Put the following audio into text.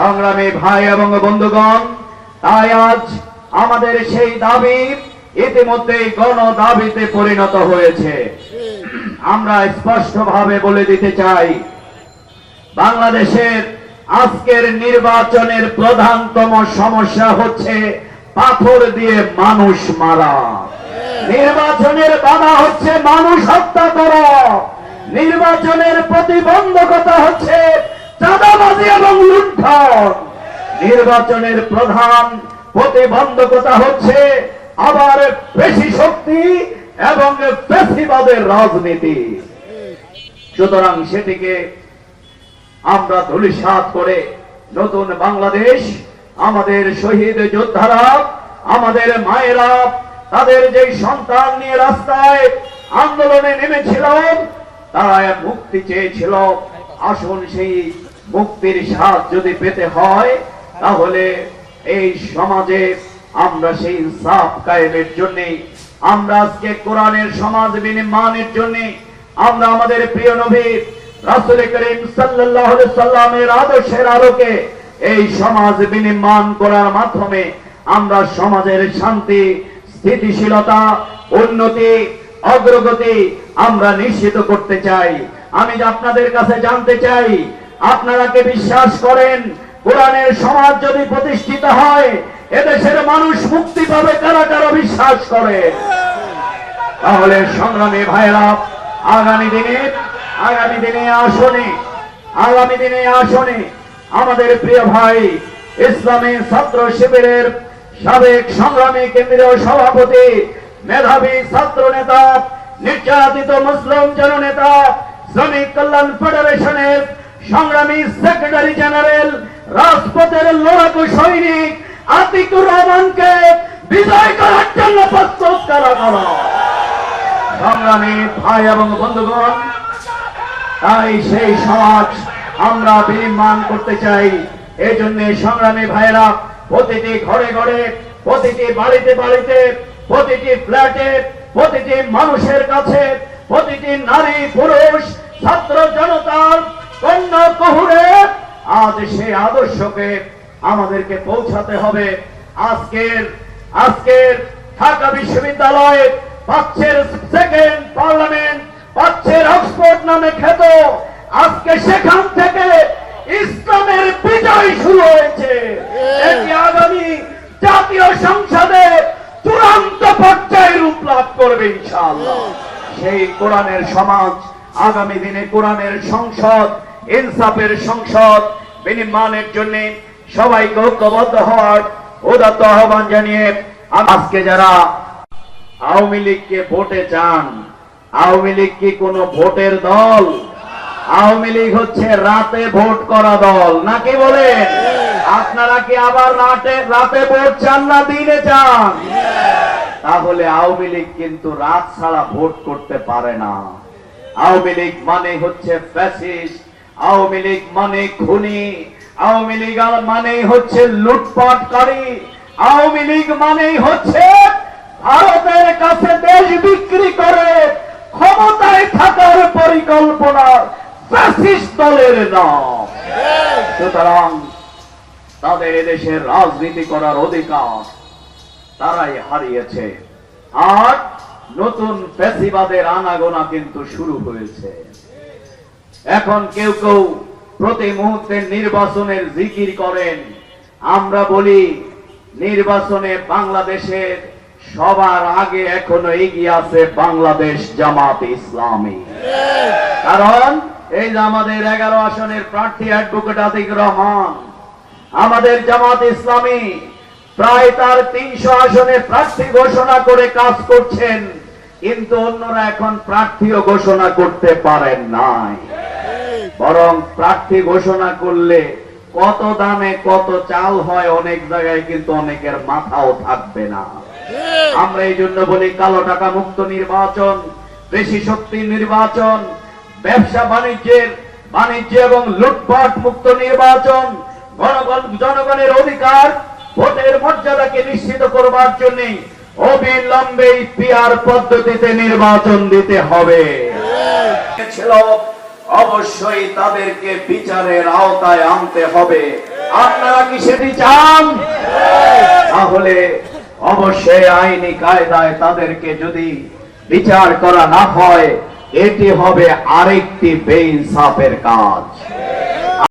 সংগ্রামী ভাই এবং বন্ধুগণ, তাই আজ আমাদের সেই দাবি ইতিমধ্যেই গণ দাবিতে পরিণত হয়েছে। আমরা স্পষ্টভাবে বলে দিতে চাই, বাংলাদেশের আজকের নির্বাচনের প্রধানতম সমস্যা হচ্ছে পাথর দিয়ে মানুষ মারা। নির্বাচনের বাধা হচ্ছে মানুষ হত্যা করা। নির্বাচনের প্রতিবন্ধকতা হচ্ছে চাঁদাবাজি এবং লুণ্ঠন নির্বাচনের প্রধান প্রতিবন্ধকতা হচ্ছে আবার বেশি শক্তি এবং বেশিবাদের রাজনীতি। সুতরাং সেটিকে আমরা ধুলিসাৎ করে নতুন বাংলাদেশ, আমাদের শহীদ যোদ্ধারা, আমাদের মায়েরা, তাদের যে সন্তান নিয়ে রাস্তায় আন্দোলনে নেমেছিল তারা মুক্তি চেয়েছিল। আসুন সেই মুক্তির স্বাদ যদি পেতে হয়, তাহলে এই সমাজে আমরা সেই ইনসাফ কায়েমের জন্য, আমরা আজকে কোরআনের সমাজ বিনির্মাণের জন্য, আমরা আমাদের প্রিয় নবী রাসূল করিম সাল্লাল্লাহু আলাইহি সাল্লামের আদর্শের আলোকে এই সমাজ বিনির্মাণ করার মাধ্যমে আমরা সমাজের শান্তি, স্থিতিশীলতা, উন্নতি, অগ্রগতি আমরা নিশ্চিত করতে চাই। আমি আপনাদের কাছে জানতে চাই আপনারা কি বিশ্বাস করেন, কোরআনের সমাজ যদি প্রতিষ্ঠিত হয়, এদেশের মানুষ মুক্তি পাবে কারা কারা বিশ্বাস করে? তাহলে সংগ্রামী ভাইরা আগামী দিনে আগামী দিনে আসনে, আগামী দিনে আসনে আমাদের প্রিয় ভাই ইসলামী ছাত্র শিবিরের সাবেক সংগ্রামী কেন্দ্রীয় সভাপতি, মেধাবী ছাত্র নেতা, নির্যাতিত মুসলিম জননেতা, শ্রমিক কল্যাণ ফেডারেশনের সংগ্রামী সেক্রেটারি জেনারেল রাজপথের লড়াকু সৈনিক আতিকুর রহমানকে বিজয় করার জন্য প্রস্তুত করা করা সংগ্রামী ভাই এবং বন্ধুগণ, তাই সেই সমাজ আমরা বিনির্মাণ করতে চাই। এই জন্য সংগ্রামী ভাইরা প্রতিটি ঘরে ঘরে, প্রতিটি বাড়িতে বাড়িতে, প্রতিটি ফ্ল্যাটে, প্রতিটি মানুষের কাছে, প্রতিটি নারী পুরুষ, ছাত্র জনতার আজ সেই আদর্শকে আমাদেরকে পৌঁছাতে হবে। আজকের আজকের ঢাকা বিশ্ববিদ্যালয়ে পাচ্ছের সেকেন্ড পার্লামেন্ট পাচ্ছের অক্সফোর্ড নামে খ্যাত। আজকে সেখান থেকে ইসলামের বিজয় শুরু হয়েছে। এটি আগামী জাতীয় সংসদে চূড়ান্ত পর্যায়ে রূপ লাভ করবে ইনশাআল্লাহ। সেই কোরআনের সমাজ আগামী দিনে কোরআনের সংসদ ইনসাফের সংসদ বিনির্মাণের জন্য সবাইকে ঐক্যবদ্ধ হওয়ার উদাত্ত আহ্বান জানিয়ে আজকে যারা আওয়ামী লীগকে ভোটে চান, আওয়ামী লীগ কি কোন ভোটের দল? আওয়ামী লীগ হচ্ছে রাতে ভোট করা দল, নাকি বলেন? আপনারা কি আবার রাতে রাতে ভোট চান না দিনে চান? তাহলে আওয়ামী লীগ কিন্তু রাত ছাড়া ভোট করতে পারে না। আওয়ামী লীগ মানে হচ্ছে ফ্যাসিস্ট আওয়ামী লীগ মানে খুনি, আওয়ামী লীগ মানে হচ্ছে লুটপাটকারী, আওয়ামী লীগ মানেই হচ্ছে ভারতের কাছে দেশ বিক্রি করে, ক্ষমতায় থাকার পরিকল্পনা ফ্যাসিস্ট দলের নাম। সুতরাং তাদের রাজনীতি করার অধিকার তারাই হারিয়েছে। আর নতুন আনাগোনা কিন্তু শুরু হয়েছে। এখন কেউ কেউ প্রতি মুহূর্তে নির্বাচনের জিকির করেন। আমরা বলি, নির্বাচনে বাংলাদেশের সবার আগে এখনও এগিয়ে আছে বাংলাদেশ জামাত ইসলামী। কারণ এই যে আমাদের এগারো আসনের প্রার্থী অ্যাডভোকেট আতিক রহমান, আমাদের জামাত ইসলামী প্রায় তার তিনশো আসনে প্রার্থী ঘোষণা করে কাজ করছেন, কিন্তু অন্যরা এখন প্রার্থীও ঘোষণা করতে পারেন নাই। বরং প্রার্থী ঘোষণা করলে কত দামে কত চাল হয় অনেক জায়গায় কিন্তু অনেকের মাথাও থাকবে না। আমরা এই জন্য বলি কালো টাকা মুক্ত নির্বাচন বেশি শক্তি নির্বাচন, ব্যবসা বাণিজ্যের, বাণিজ্য এবং লুটপাট মুক্ত নির্বাচন জনগণ জনগণের অধিকার ভোটের মর্যাদাকে নিশ্চিত করবার জন্য অবিলম্বে পিআর পদ্ধতিতে নির্বাচন দিতে হবে। ছিল অবশ্যই তাদেরকে বিচারের আওতায় আনতে হবে। আপনারা কি সেটি চান? তাহলে অবশ্যই আইনি কায়দায় তাদেরকে যদি বিচার করা না হয়, এটি হবে আরেকটি বেইনসাফের কাজ।